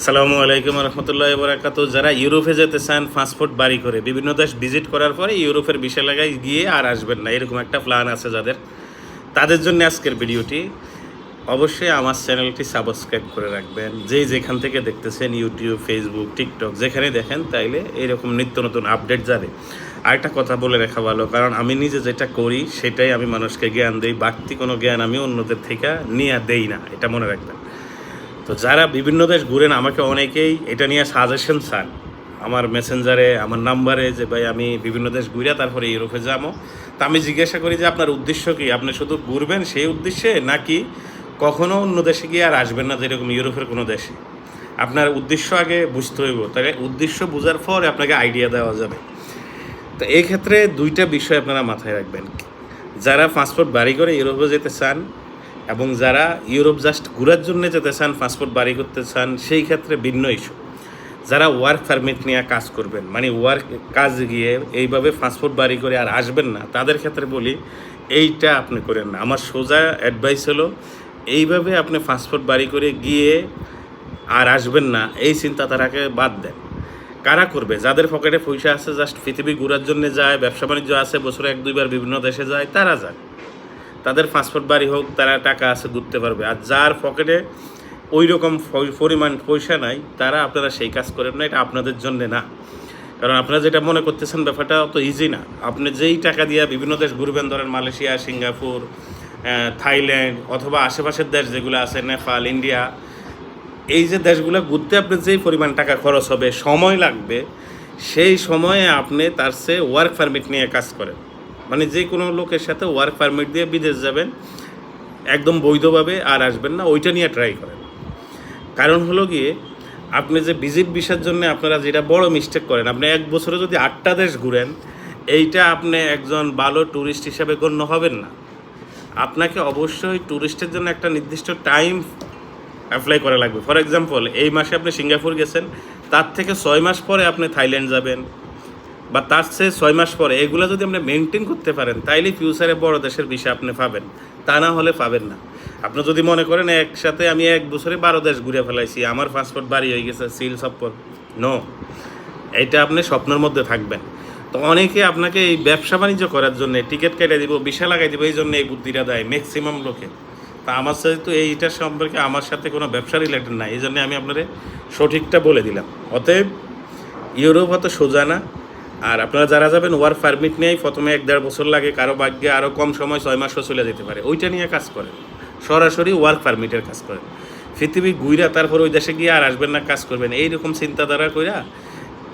সালামু আলাইকুম রহমতুল্লাহ বরাকাত যারা ইউরোপে যেতে চান পাসপোর্ট বাড়ি করে, বিভিন্ন দেশ ভিজিট করার পরে ইউরোপের বিষয় লাগায় গিয়ে আর আসবেন না। এরকম একটা প্ল্যান আছে যাদের। তাদের জন্য আজকের ভিডিওটি। অবশ্যই আমার চ্যানেলটি সাবস্ক্রাইব করে রাখবেন। যেই যেখান থেকে দেখতেছেন ইউটিউব ফেসবুক টিকটক যেখানে দেখেন, তাইলে এরকম নিত্য নতুন আপডেট যাবে। আর একটা কথা বলে রাখা ভালো, কারণ আমি নিজে যেটা করি, সেটাই আমি মানুষকে জ্ঞান দিই। বাড়তি কোনো জ্ঞান আমি অন্যদের থেকে নিয়ে দেই না, এটা মনে রাখবেন। তো যারা বিভিন্ন দেশ ঘুরেন, আমাকে অনেকেই এটা নিয়ে সাজেশন চান। আমার মেসেঞ্জারে আমার নাম্বারে যে, ভাই, আমি বিভিন্ন দেশ ঘুরে তারপরে ইউরোপে যাব। তা আমি জিজ্ঞাসা করি যে, আপনার উদ্দেশ্য কি? আপনি শুধু ঘুরবেন সেই উদ্দেশ্যে, নাকি কখনো অন্য দেশে গিয়ে আর আসবেন না, যেরকম ইউরোপের কোনো দেশে? আপনার উদ্দেশ্য আগে বুঝতে হইব। তাহলে উদ্দেশ্য বোঝার পর আপনাকে আইডিয়া দেওয়া যাবে। তো এই ক্ষেত্রে দুইটা বিষয় আপনারা মাথায় রাখবেন। যারা পাসপোর্ট বাড়ি করে ইউরোপে যেতে চান এবং যারা ইউরোপ জাস্ট ঘুরার জন্য যেতে চান, পাসপোর্ট বাড়ি করতে চান, সেই ক্ষেত্রে ভিন্ন ইস্যু যারা ওয়ার্ক পারমিট নিয়ে কাজ করবেন মানে ওয়ার্ক কাজ গিয়ে এইভাবে পাসপোর্ট বাড়ি করে আর আসবেন না, তাদের ক্ষেত্রে বলি, এইটা আপনি করেন না। আমার সোজা অ্যাডভাইস হলো, এইভাবে আপনি পাসপোর্ট বাড়ি করে গিয়ে আর আসবেন না, এই চিন্তা তারাকে বাদ দেন। কারা করবে? যাদের পকেটে পয়সা আছে, জাস্ট পৃথিবী ঘোরার জন্য যায়, ব্যবসা বাণিজ্য আছে, বছরে এক দুইবার বিভিন্ন দেশে যায়, তারা যায় তাদের পাসপোর্ট বাড়ি হোক, তারা টাকা আছে, ঘুরতে পারবে। আর যার পকেটে ওই রকম পরিমাণ পয়সা নাই, তারা আপনারা সেই কাজ করেন না, এটা আপনাদের জন্যে না। কারণ আপনারা যেটা মনে করতেছেন ব্যাপারটা অত ইজি না। আপনি যেই টাকা দিয়ে বিভিন্ন দেশ ঘুরবেন, ধরেন মালয়েশিয়া, সিঙ্গাপুর থাইল্যান্ড অথবা আশেপাশের দেশ যেগুলো আছে, নেপাল, ইন্ডিয়া, এই যে দেশগুলো ঘুরতে আপনি যেই পরিমাণ টাকা খরচ হবে, সময় লাগবে, সেই সময়ে আপনি তার সে ওয়ার্ক পারমিট নিয়ে কাজ করেন। মানে যে কোনো লোকের সাথে ওয়ার্ক পারমিট দিয়ে বিদেশ যাবেন, একদম বৈধভাবে আর আসবেন না, ওইটা নিয়ে ট্রাই করেন। কারণ হলো গিয়ে, আপনি যে ভিজিট ভিসার জন্য আপনারা যেটা বড় মিস্টেক করেন, আপনি এক বছরে যদি আটটা দেশ ঘুরেন, এইটা আপনি একজন ভালো ট্যুরিস্ট হিসাবে গণ্য হবেন না। আপনাকে অবশ্যই ট্যুরিস্টের জন্য একটা নির্দিষ্ট টাইম অ্যাপ্লাই করা লাগবে। ফর এক্সাম্পল এই মাসে আপনি সিঙ্গাপুর গেছেন, তার থেকে ছয় মাস পরে আপনি থাইল্যান্ড যাবেন। বা তার চেয়ে ছয় মাস পরে এগুলো যদি আপনি মেনটেন করতে পারেন, তাইলে ফিউচারে বড় দেশের বিষয় আপনি পাবেন। তা না হলে পাবেন না। আপনি যদি মনে করেন একসাথে আমি এক বছরে বারো দেশ ঘুরে ফেলাইছি, আমার পাসপোর্ট বাড়ি হয়ে গেছে, সিল সপ্পর। নো এটা আপনি স্বপ্নের মধ্যে থাকবেন। তো অনেকে আপনাকে এই ব্যবসা বাণিজ্য করার জন্য টিকিট কেটে দিব বিশা লাগাই দিব, এই জন্য এই বুদ্ধিটা দেয় ম্যাক্সিমাম লোকে। তা আমার সাথে তো এইটার সম্পর্কে আমার সাথে কোনো ব্যবসা রিলেটেড নাই, এই জন্য আমি আপনাদের সঠিকটা বলে দিলাম। অতএব, ইউরোপ অত সোজা না আর আপনারা যারা যাবেন ওয়ার্ক পারমিট নিয়েই প্রথমে এক দেড় বছর লাগে, কারও ভাগ্যে আরও কম সময় ছয় মাসও চলে যেতে পারে। ওইটা নিয়ে কাজ করেন। সরাসরি ওয়ার্ক পারমিটের কাজ করেন। পৃথিবী ঘুইরা তারপর ওই দেশে গিয়ে আর আসবেন না, কাজ করবেন। এইরকম চিন্তাধারা কইরা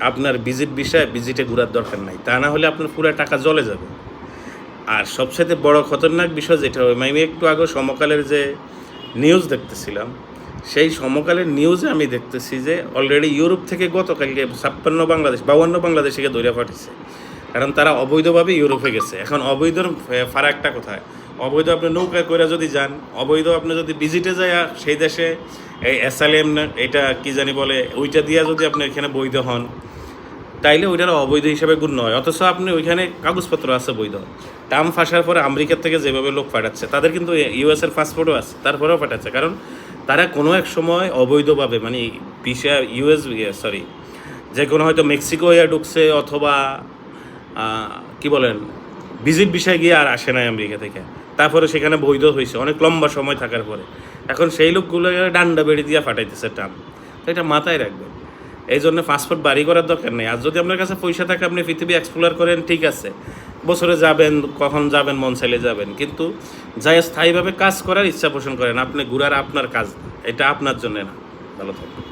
আপনার ভিজিট বিষয়ে ভিজিটে ঘুরার দরকার নাই। তা না হলে আপনার পুরো টাকা জলে যাবে। আর সবচেয়ে বড় খতরনাক বিষয় যেটা হবে আমি একটু আগে সমকালের যে নিউজ দেখতেছিলাম সেই সমকালের নিউজে আমি দেখতেছি যে অলরেডি ইউরোপ থেকে গতকালকে ছাপ্পান্ন বাংলাদেশ বাউন্ন বাংলাদেশিকে দৈরা পাঠিয়েছে। কারণ তারা অবৈধভাবে ইউরোপে গেছে। এখন অবৈধর ফারাকটা কোথায়? অবৈধ আপনি নৌকা করে যদি যান, অবৈধ আপনি যদি ভিজিটে যায় সেই দেশে এই অ্যাসালেম এটা কি জানি বলে, ওইটা দিয়া যদি আপনি এখানে বৈধ হন, তাইলে ওইটার অবৈধ হিসাবে গণ্য হয় অথচ আপনি ওইখানে কাগজপত্র আছে বৈধ। টাম ফাঁসার পরে আমেরিকার থেকে যেভাবে লোক পাঠাচ্ছে, তাদের কিন্তু ইউএস এর পাসপোর্টও আছে, তারপরেও পাঠাচ্ছে। কারণ তারা কোনো এক সময় অবৈধভাবে মানে ভিসা ইউএস সরি যে কোনো হয়তো মেক্সিকো ইয়া ঢুকছে অথবা কি বলেন, ভিজিট বিষয় গিয়ে আর আসে না আমেরিকা থেকে। তারপরে সেখানে বৈধ হয়েছে, অনেক লম্বা সময় থাকার পরে। এখন সেই লোকগুলো ডান্ডা বেড়ে দিয়ে ফাটাইতেছে টান তো এটা মাথায় রাখবেন। এই জন্য পাসপোর্ট বাড়ি করার দরকার নেই। আর যদি আপনার কাছে পয়সা থাকে, আপনি পৃথিবী এক্সপ্লোর করেন, ঠিক আছে। বছরে যাবেন, কখন যাবেন, মন চাইলে যাবেন। কিন্তু যাই স্থায়ীভাবে কাজ করার ইচ্ছা পোষণ করেন। আপনি ঘুরার আপনার কাজ এটা আপনার জন্য না। ভালো থাকবেন।